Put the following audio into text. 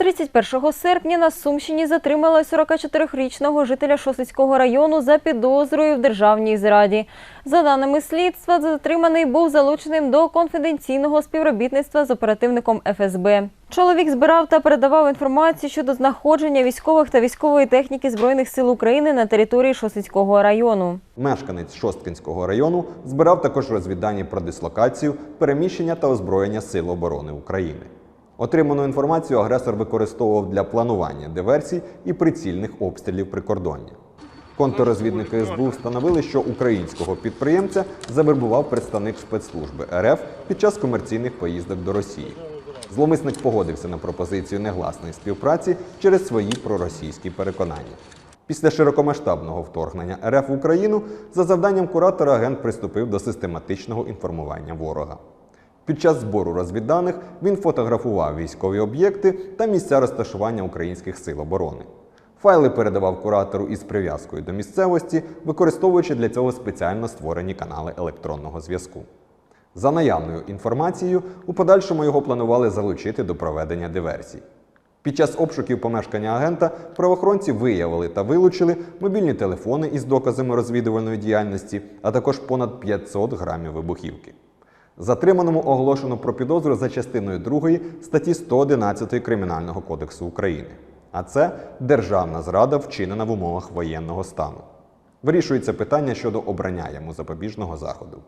31 серпня на Сумщині затримали 44-річного жителя Шосицького району за підозрою в державній зраді. За даними слідства, затриманий був залученим до конфіденційного співробітництва з оперативником ФСБ. Чоловік збирав та передавав інформацію щодо знаходження військових та військової техніки Збройних сил України на території Шосицького району. Мешканець Шосткинського району збирав також розвіддані про дислокацію, переміщення та озброєння Сил оборони України. Отриману інформацію агресор використовував для планування диверсій і прицільних обстрілів прикордоння. Контррозвідники СБУ встановили, що українського підприємця завербував представник спецслужби РФ під час комерційних поїздок до Росії. Зломисник погодився на пропозицію негласної співпраці через свої проросійські переконання. Після широкомасштабного вторгнення РФ в Україну за завданням куратора агент приступив до систематичного інформування ворога. Під час збору розвідданих він фотографував військові об'єкти та місця розташування українських сил оборони. Файли передавав куратору із прив'язкою до місцевості, використовуючи для цього спеціально створені канали електронного зв'язку. За наявною інформацією, у подальшому його планували залучити до проведення диверсій. Під час обшуків помешкання агента правоохоронці виявили та вилучили мобільні телефони із доказами розвідувальної діяльності, а також понад 500 грамів вибухівки. Затриманому оголошено про підозру за частиною 2 статті 111 Кримінального кодексу України. А це державна зрада, вчинена в умовах воєнного стану. Вирішується питання щодо обрання йому запобіжного заходу.